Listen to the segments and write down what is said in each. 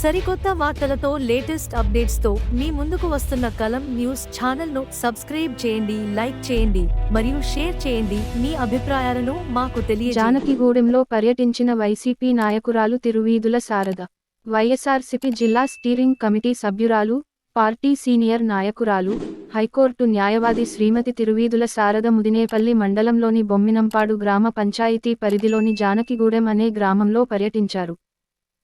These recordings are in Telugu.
సరికొత్త వార్తలతో లేటెస్ట్ అప్డేట్స్తో మీ ముందుకు వస్తున్న కలం న్యూస్ ఛానల్ను సబ్స్క్రైబ్ చేయండి లైక్ చేయండి మరియు షేర్ చేయండి. మీ అభిప్రాయాలను మాకు తెలియ జానకిగూడెంలో పర్యటించిన వైసీపీ నాయకురాలు తిరువీధుల శారద వైఎస్ఆర్సీపీ జిల్లా స్టీరింగ్ కమిటీ సభ్యురాలు పార్టీ సీనియర్ నాయకురాలు హైకోర్టు న్యాయవాది శ్రీమతి తిరువీధుల శారద ముదినేపల్లి మండలంలోని బొమ్మినంపాడు గ్రామ పంచాయతీ పరిధిలోని జానకిగూడెం అనే గ్రామంలో పర్యటించారు.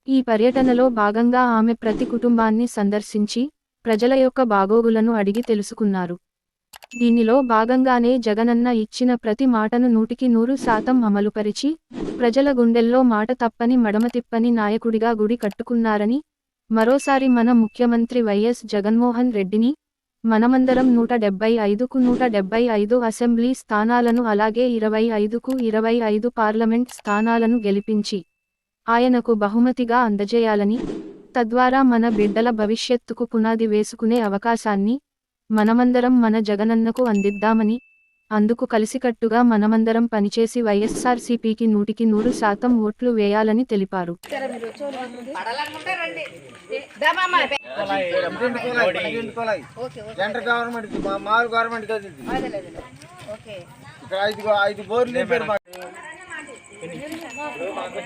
ఈ పర్యటనలో భాగంగా ఆమె ప్రతి కుటుంబాన్ని సందర్శించి ప్రజల యొక్క బాగోగులను అడిగి తెలుసుకున్నారు. దీనిలో భాగంగానే జగనన్న ఇచ్చిన ప్రతి మాటను నూటికి నూరు శాతం అమలుపరిచి ప్రజల గుండెల్లో మాట తప్పని మడమ తిప్పని నాయకుడిగా గుడి కట్టుకున్నారని మరోసారి మన ముఖ్యమంత్రి వైఎస్ జగన్మోహన్ రెడ్డిని మనమందరం నూట డెబ్బై ఐదుకు నూట డెబ్బై ఐదు అసెంబ్లీ స్థానాలను అలాగే ఇరవై ఐదుకు ఇరవై ఐదు పార్లమెంట్ స్థానాలను గెలిపించి ఆయనకు బహుమతిగా అందజేయాలని తద్వారా మన బిడ్డల భవిష్యత్తుకు పునాది వేసుకునే అవకాశాన్ని మనమందరం మన జగనన్నకు అందిద్దామని అందుకు కలిసికట్టుగా మనమందరం పనిచేసి వైఎస్ఆర్సీపీకి నూటికి నూరు శాతం ఓట్లు వేయాలని తెలిపారు. సెంట్రల్ గవర్నమెంట్ మా మామూలు గవర్నమెంట్ కాదు ఇది. ఇక్కడ ఐదు ఐదు బోర్లు మాకు.